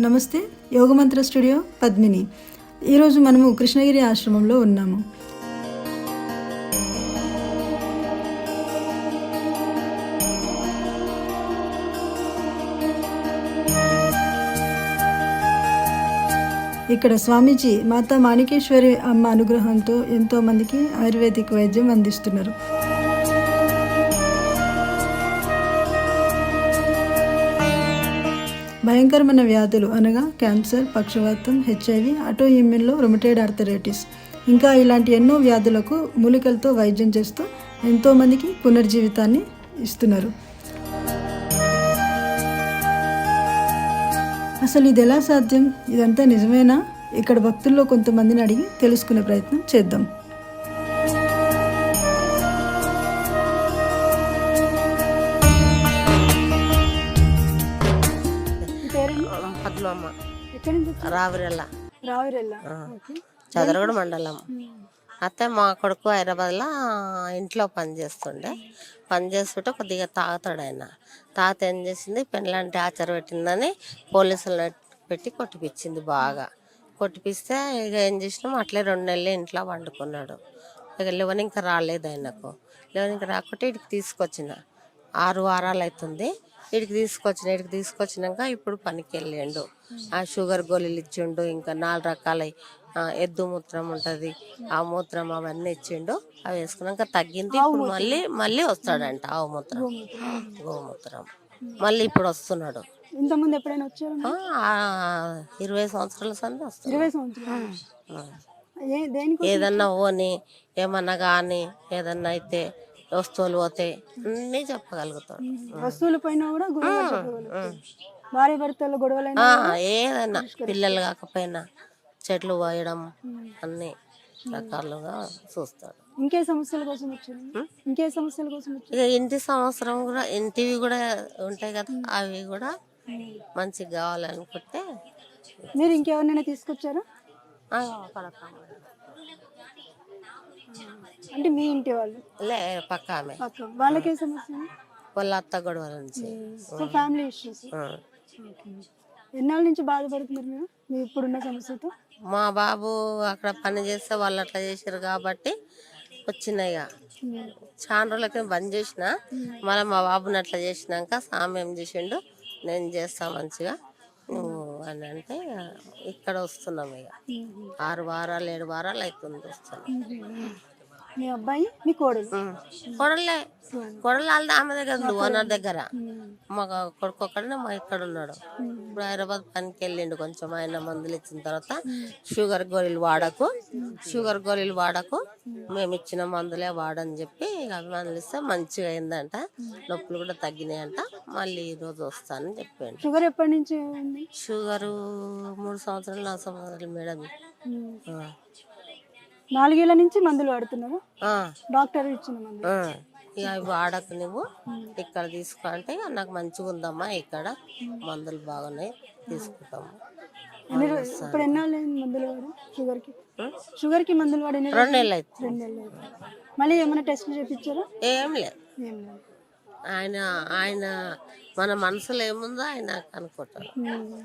నమస్తే యోగమంత్ర స్టూడియో పద్మిని. ఈరోజు మనము కృష్ణగిరి ఆశ్రమంలో ఉన్నాము. ఇక్కడ స్వామీజీ మాతా మాణికేశ్వరి అమ్మ అనుగ్రహంతో ఎంతో మందికి ఆయుర్వేదిక్ వైద్యం అందిస్తున్నారు. భయంకరమైన వ్యాధులు అనగా క్యాన్సర్ పక్షవాతం హెచ్ఐవి ఆటో ఇమ్యూన్లో రొమటైడ్ ఆర్థరైటిస్. ఇంకా ఇలాంటి ఎన్నో వ్యాధులకు మూలికలతో వైద్యం చేస్తూ ఎంతోమందికి పునర్జీవితాన్ని ఇస్తున్నారు. అసలు ఇది ఎలా సాధ్యం? ఇదంతా నిజమేనా? ఇక్కడ భక్తుల్లో కొంతమందిని అడిగి తెలుసుకునే ప్రయత్నం చేద్దాం. నుంచి రావిరెల్ల. రావిరెల్లా. చదరగూడ మండలం. అయితే మా కొడుకు హైదరాబాద్లో ఇంట్లో పని చేస్తుండే. పని చేస్తుంటే కొద్దిగా తాగుతాడు ఆయన. తాత ఏం చేసింది? పెళ్ళంటి ఆచార పెట్టిందని పోలీసులు పెట్టి కొట్టిపించింది బాగా. కొట్టిపిస్తే ఇక ఏం చేసినాం? అట్లే రెండు నెలలు ఇంట్లో వండుకున్నాడు ఇక లెవెన్ ఇంకా రాలేదు ఆయనకు. లెవెన్ ఇంకా రాకుంటే ఇటుకి తీసుకొచ్చిన. ఆరు వారాలు అవుతుంది. ఇడికి తీసుకొచ్చిన ఇడికి తీసుకొచ్చినాక ఇప్పుడు పనికి వెళ్ళిండు ఆ షుగర్ గోళీలు ఇచ్చిండు ఇంకా నాలుగు రకాల ఎద్దు మూత్రం ఉంటుంది ఆ మూత్రం అవన్నీ ఇచ్చిండు. అవి వేసుకున్నాక తగ్గింది ఇప్పుడు మళ్ళీ మళ్ళీ వస్తాడంట ఆవు మూత్రం. గోమూత్రం మళ్ళీ ఇప్పుడు వస్తున్నాడు. ఇంతకుముందు ఎప్పుడైనా వచ్చారు ఇరవై సంవత్సరాల సంది ఇరవై సంవత్సరాలు. దేనికి ఏదన్నా ఓని ఏమన్నా కానీ ఏదన్నా అయితే వస్తువులు పోతే అన్నీ చెప్పగలుగుతాడు. వస్తువుల పైన కూడా. భార్య భర్తల ఏదన్నా పిల్లలు కాకపోయినా చెట్లు పోయడం అన్ని రకాలుగా చూస్తాడు. ఇంకే సమస్యల కోసం వచ్చారు ఇంకే సమస్యల కోసం ఇక ఇంటి సంవత్సరం కూడా ఇంటివి కూడా ఉంటాయి కదా అవి కూడా మంచిగా కావాలనుకుంటే మీరు ఇంకెవరినైనా తీసుకొచ్చారా. అంటే మీ ఇంటి వాళ్ళు? లే పక్క ఆమె పక్క వాళ్ళకే సమస్య? వాళ్ళ అత్త గొడవల నుంచి. So family issues. ఎన్నాళ్ళ నుంచి బాధపడుతున్నారు మీరు? మీ ఇప్పుడున్న సమస్యతో? మా బాబు అక్కడ పని చేస్తే వాళ్ళు అట్లా చేసారు కాబట్టి వచ్చినాయి. చాలా రోజులకి బంద్ చేసిన మళ్ళీ మా బాబుని అట్లా చేసినాక సామె ఏం చేసిండు? నేను చేస్తా మంచిగా. అని అంటే ఇక్కడ వస్తున్నాం ఇక ఆరు వారాలు ఏడు వారాలు అవుతుంది వస్తున్నాం. మీ అబ్బాయి? మీ కోడలు? కొడలే కొడలు వాళ్ళ ఆమె దగ్గర ఉంది ఓనర్ దగ్గర. మా కొడుకు ఒక్కడనే మా ఇక్కడ ఉన్నాడు. ఇప్పుడు హైదరాబాద్ పనికి వెళ్ళిండు కొంచెం. ఆయన మందులు ఇచ్చిన తర్వాత షుగర్ గోళీలు వాడకు. షుగర్ గోళీలు వాడకు. మేము ఇచ్చిన మందులే వాడని చెప్పి మందులు ఇస్తే మంచిగా అయిందంట. నొప్పులు కూడా తగ్గినాయంట. మళ్ళీ ఈ రోజు వస్తానని చెప్పాడు. షుగర్ ఎప్పటి నుంచి షుగరు మూడు సంవత్సరాలు నాలుగు సంవత్సరాలు మేడం. నాలుగేళ్ళ నుంచి మందులు వాడుతున్నారు ఆ. డాక్టర్ ఇచ్చిన మందులు. ఆ, ఇక అవి వాడకు నువ్వు. ఇక్కడ తీసుకో అంటే ఇక నాకు మంచిగా ఉందమ్మా ఇక్కడ. మందులు బాగున్నాయి. తీసుకుంటాము. ఇప్పుడు ఎన్నాళ్ళు మందులు వాడు షుగర్కి షుగర్కి మందులు వాడి రెండు నెలలు అయితే రెండు నెలలు. మళ్ళీ ఏమైనా టెస్ట్లు చేయించారా ఏం లేదు. ఏం లేదు. ఆయన ఆయన మన మనసులో ఏముందో ఆయన ఉమ్.